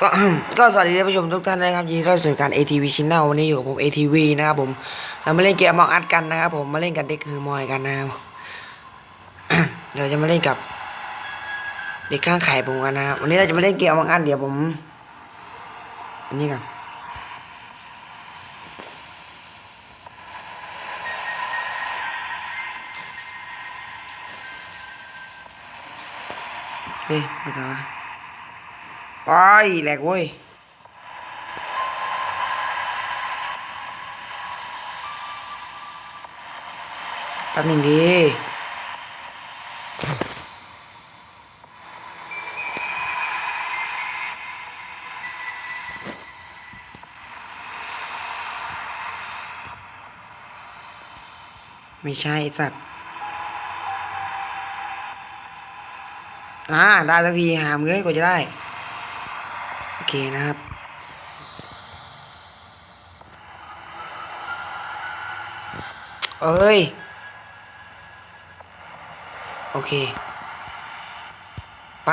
ก็ก็สวัสดีท่านผู้ชมทุกท่านนะครับยินดีต้อนรับสู่การ ATV Channel วันนี้อยู่กับผม ATV นะครับผมเรามาเล่นเกมมองอัดกันนะครับผมมาเล่นกันเด็กคือมอยกันนะครับเดี๋ยวจะมาเล่นกับ เด็กข้างไข่ผมกันนะครับวันนี้เราจะมาเล่นเกมมองอัดเดี๋ยวผมอันนี้กันเฮ้ยไม่ทำ ละไปแหลกเว้ยแป๊บหนึ่งดีไม่ใช่สัตว์อ่าได้สักทีหามเลยกว่าจะได้ เคนะครับเอ้ย โอเค ไป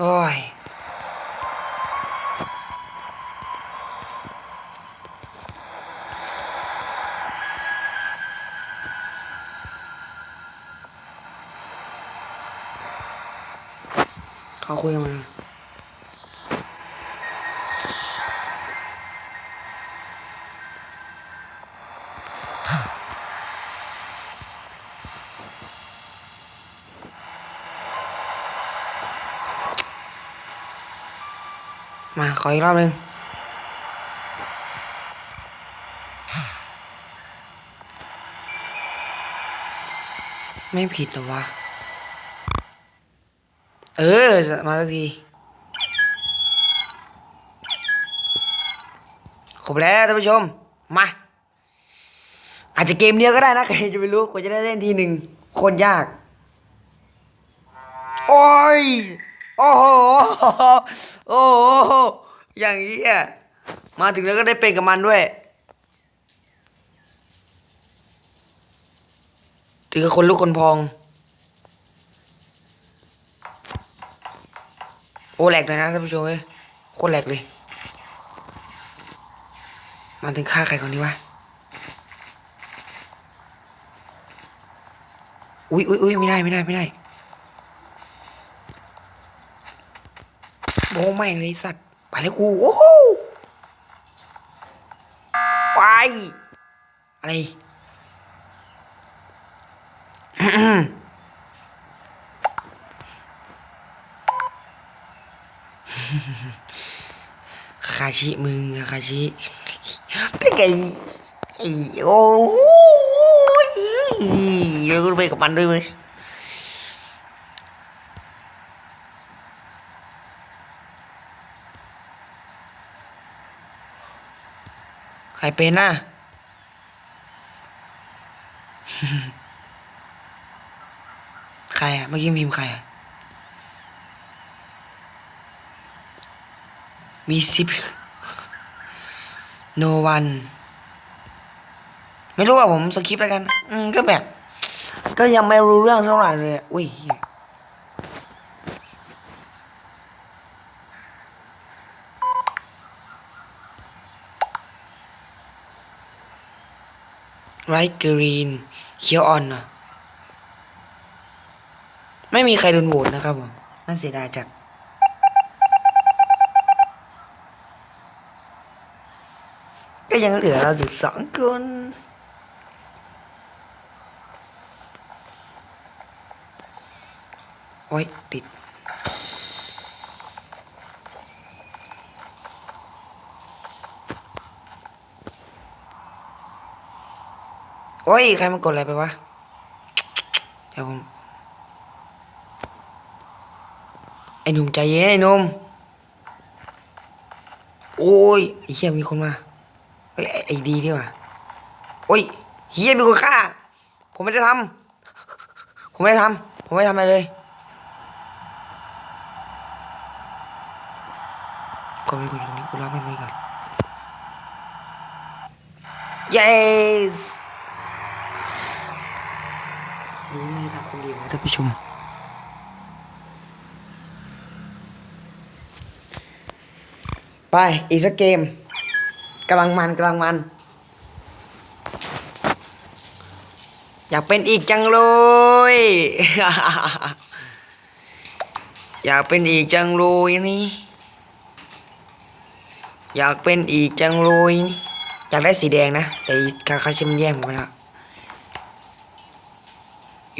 โอ้ยเขาคุยกันมา มาขออีกรอบหนึ่งไม่ผิดหรอวะ เออ มาสักทีครบแล้วท่านผู้ชม มา อาจจะเกมเดียวก็ได้นะใครจะไปรู้กว่าจะได้เล่นทีหนึ่งคนยาก โอ้ย โอ้โห โอ้โห อย่างนี้อะ มาถึงแล้วก็ได้เป็นกับมันด้วยถือกับคนลุกคนพอง โอ้แหลกเลยนะท่านผู้ชมเอ้ย โคตรแหลกเลย มาถึงฆ่าใครก่อนดีวะ อุ้ยอุ้ยอุ้ยไม่ได้ไม่ได้ไม่ได้ โบแม่งเลยสัตว์ ไปแล้วกู โอ้โหไป อะไรคาคาชิมึงคาคาชิเป็นไงไอ้โอ้ยเดี๋ยวกูไปกับมันด้วยเว้ย ใครเป็นน่ะ ใครอะเมื่อกี้พิมพ์ใครอะมีสิบ no one ไม่รู้ว่าผมสคริปต์แล้วกัน อืมก็แบบ ก็ยังไม่รู้เรื่องเท่าไหร่เลยอะอุ้ย เหี้ยไรกรีนเขียวอ่อนเนอะไม่มีใครโดนโหวตนะครับผมน่าเสียดายจัดก็ยังเหลือเราอยู่สองคนโอ้ยติด โอ้ย ใครมากดอะไรไปวะ เดี๋ยวผม ไอ้หนุ่มใจเย็นไอ้หนุ่มโอ้ยไอ้เหี้ยมีคนมาเฮ้ยไอ้ไอ้ดีดีกว่าโอ้ยเฮียมีคนฆ่า ผมไม่ได้ทำผมไม่ได้ทำผมไม่ได้ทำอะไรเลยก็มีคนอยู่ตรงนี้กูรับมันไว้ก่อน yes นี่ไม่ได้ทำ คนเดียวนะท่านผู้ชม ไป อีกสักเกมกำลังมันกำลังมัน อยากเป็นอีกจังเลย อยากเป็นอีกจังเลยนี่ อยากเป็นอีกจังเลย อยากได้สีแดงนะ แต่คาคาชิมันแย่งผมแล้ว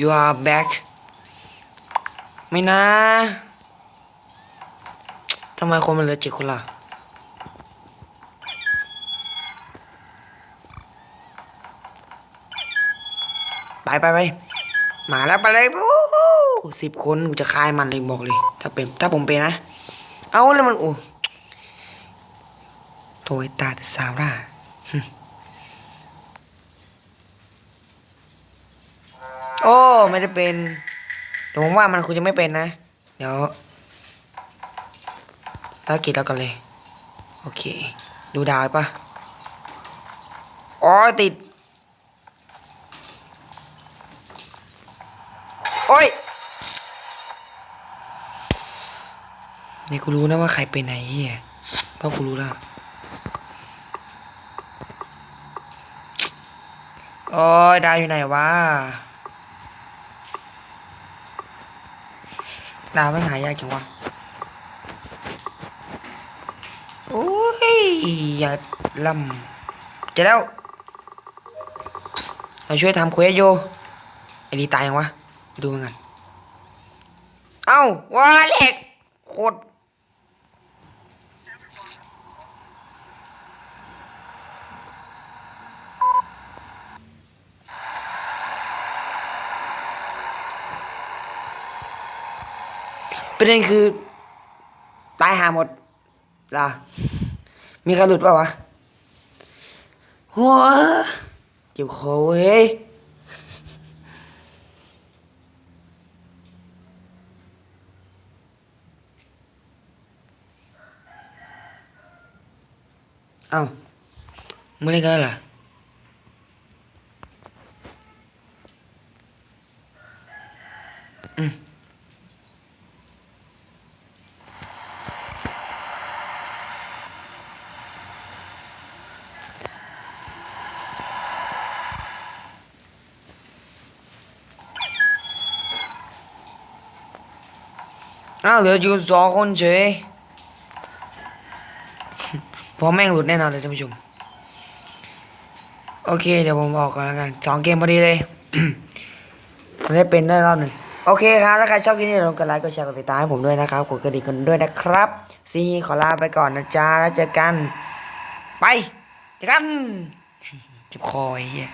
you are back ไม่นะทำไมคนมันเหลือเจ็ดคนล่ะ ไปไปไปมาแล้วไปเลยสิบคนกูจะคายมันเลยบอกเลย ถ้าเป็นถ้าผมเป็นนะ เอาแล้วมันโอ้โถยตาแต่สาวร่า อ้ไม่ได้เป็นแต่ผมว่ามันคุณจะไม่เป็นนะ เดี๋ยวภารกิจแล้วกันเลย โอเค ดูดาวปะอ๋อติด โอ้ยนี่กูรู้นะว่าใครเป็นไหนเฮียเพราะกูรู้แล้วโอ้ยดาวอยู่ไหนวะ ดาวไม่หายากจังวะโอ้ยอย่าลำเจะแล้วเราช่วยทำเควสโยไอ้ดีตายยังวะไปดูมันกันเอ้าว้าเหล็กโคตร ประเด็นคือ ตายหาหมดล่ะมีใครหลุดป่าวะหัวเจ็บคอเว้ยเอ้าไม่เล่นกันแล้วเหรออืม อ้าวเหลืออยู่สองคนเฉยพอแม่งหลุดแน่นอนเลยท่านผู้ชม โอเค เดี๋ยวผมบอกก่อนแล้วกันสองเกมพอดีเลยได้เป็นได้รอบหนึ่งโอเคครับ ถ้าใครชอบคลิปนี้อย่าลืมกดไลค์ กดแชร์ กดติดตามให้ผมด้วยนะครับ กดกระดิ่งกันด้วยนะครับ ซีขอลาไปก่อนนะจ๊ะ แล้วเจอกัน ไป เจอกันเจ็บคอไอ้เหี้ย